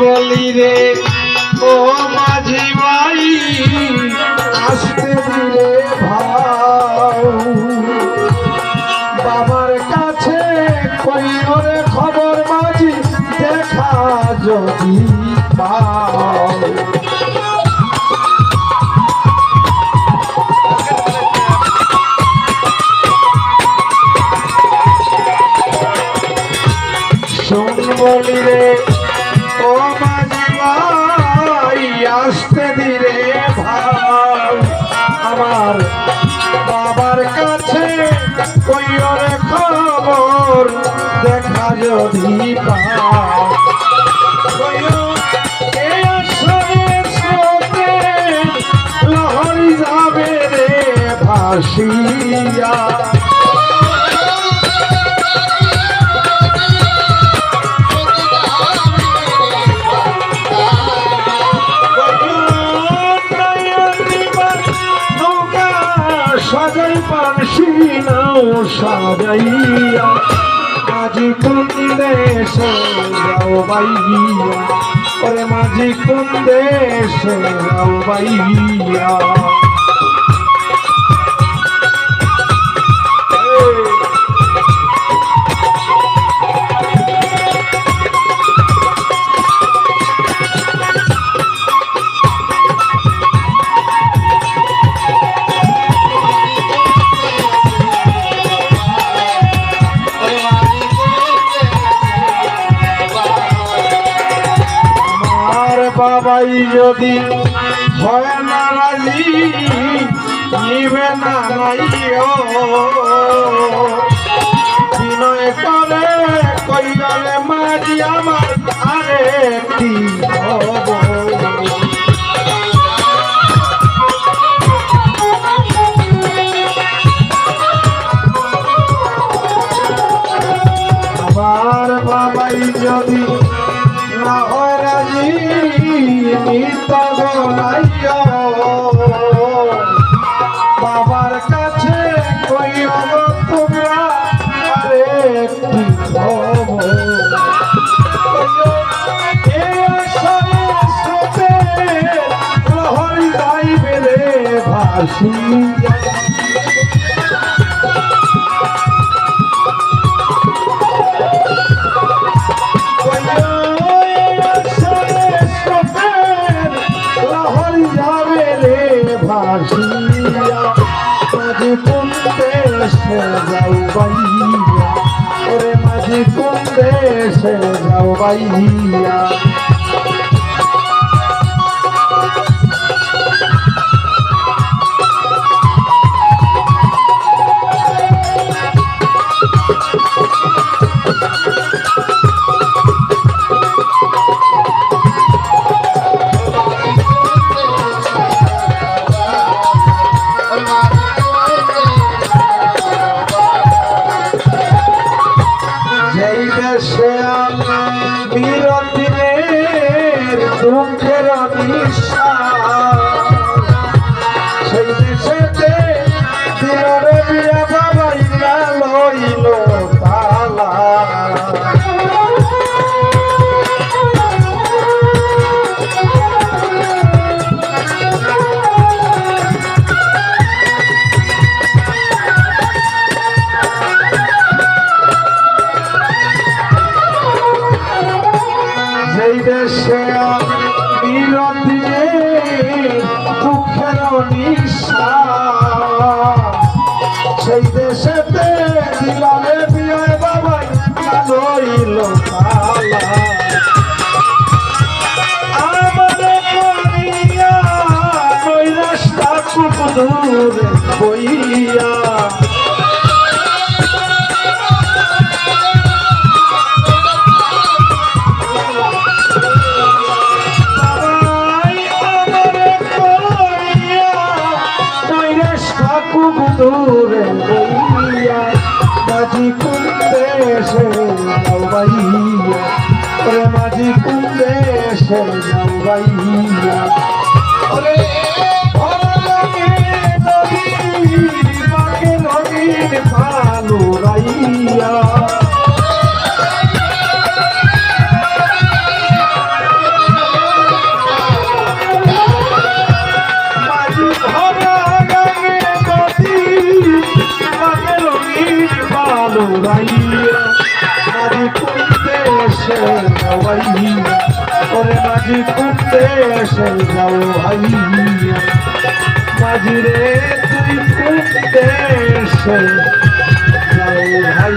ও মাঝি ভাই, আসতে দিলে ভাও বাবার কাছে কইরে খবর মাঝি, দেখা যদি পাও বলি রে আসতে দিলে ভাই আমার বাবার কাছে কইরে খবর, দেখা যদি পাও স্রোতে যাবে রে ভাসিয়া। সাজাই পারছি নাও সাজাইয়া। মাঝি কোন দেশে বাইয়া ওরে মাঝি কোন দেশে বাইয়া বাবাই যদি হয় না রাজি নিবে না নাইও বিনয় করে কই গেলে মাঝি আমার আমার বাবাই যদি ভাসিয়া লহরি যাবে রে ভাসিয়া মাঝে কোন দেশে যাও বাইয়া ওরে মাঝে কোন দেশে যাও বাইয়া দেশে বিরতিনের দুঃখের নিঃশ্বাস বিরতিনে দুঃখের নিঃশ্বাস খুব দূরে বইয়া মাঝি কোন দেশে যাও বাইয়া। ওরে মাঝি কোন দেশে লড়াইয়া মাঝি করতে এসে যাওয়াইয়া, ওরে মাঝি করতে এসে যাওয়াইয়া। মাঝি রে, তুই করতে এসে যাওয়াইয়া।